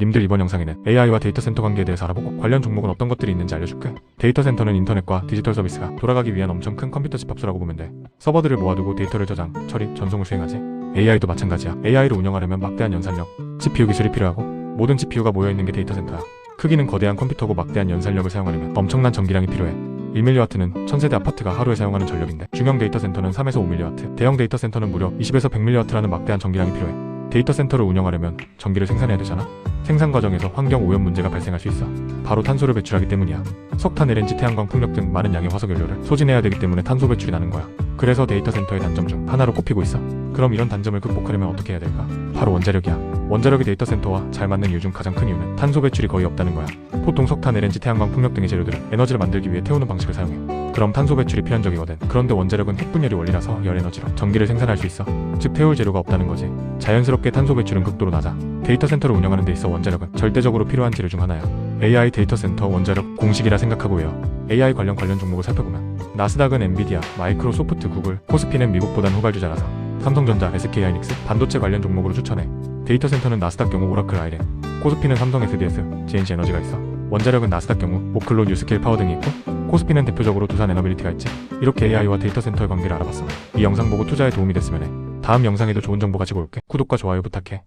님들 이번 영상에는 AI와 데이터 센터 관계에 대해서 알아보고 관련 종목은 어떤 것들이 있는지 알려줄게. 데이터 센터는 인터넷과 디지털 서비스가 돌아가기 위한 엄청 큰 컴퓨터 집합소라고 보면 돼. 서버들을 모아두고 데이터를 저장, 처리, 전송을 수행하지. AI도 마찬가지야. AI를 운영하려면 막대한 연산력, CPU 기술이 필요하고 모든 GPU가 모여있는 게 데이터 센터야. 크기는 거대한 컴퓨터고 막대한 연산력을 사용하려면 엄청난 전기량이 필요해. 1mW는 천세대 아파트가 하루에 사용하는 전력인데 중형 데이터 센터는 3에서 5mW, 대형 데이터 센터는 무려 20에서 100mW라는 막대한 전기량이 필요해. 데이터 센터를 운영하려면 전기를 생산해야 되잖아. 생산 과정에서 환경 오염 문제가 발생할 수 있어. 바로 탄소를 배출하기 때문이야. 석탄, LNG, 태양광, 풍력 등 많은 양의 화석 연료를 소진해야 되기 때문에 탄소 배출이 나는 거야. 그래서 데이터 센터의 단점 중 하나로 꼽히고 있어. 그럼 이런 단점을 극복하려면 어떻게 해야 될까? 바로 원자력이야. 원자력이 데이터 센터와 잘 맞는 이유 중 가장 큰 이유는 탄소 배출이 거의 없다는 거야. 보통 석탄, LNG, 태양광, 풍력 등의 재료들은 에너지를 만들기 위해 태우는 방식을 사용해. 그럼 탄소 배출이 필연적이거든. 그런데 원자력은 핵분열이 원리라서 열 에너지로 전기를 생산할 수 있어. 즉 태울 재료가 없다는 거지. 자연스럽게 탄소 배출은 극도로 낮아. 데이터 센터를 운영하는 데 있어 원자력은 절대적으로 필요한 재료 중 하나야. AI 데이터 센터 원자력 공식이라 생각하고 외워. AI 관련 관련 종목을 살펴보면 나스닥은 엔비디아, 마이크로소프트, 구글, 코스피는 미국보단 후발주자라서 삼성전자, SK 하이닉스, 반도체 관련 종목으로 추천해. 데이터 센터는 나스닥 경우 오라클 아이렌, 코스피는 삼성 SDS, GNC 에너지가 있어. 원자력은 나스닥 경우 오클로 뉴스케일 파워 등이 있고 코스피는 대표적으로 두산 에너빌리티가 있지. 이렇게 AI와 데이터 센터의 관계를 알아봤어. 이 영상 보고 투자에 도움이 됐으면 해. 다음 영상에도 좋은 정보 가지고 올게. 구독과 좋아요 부탁해.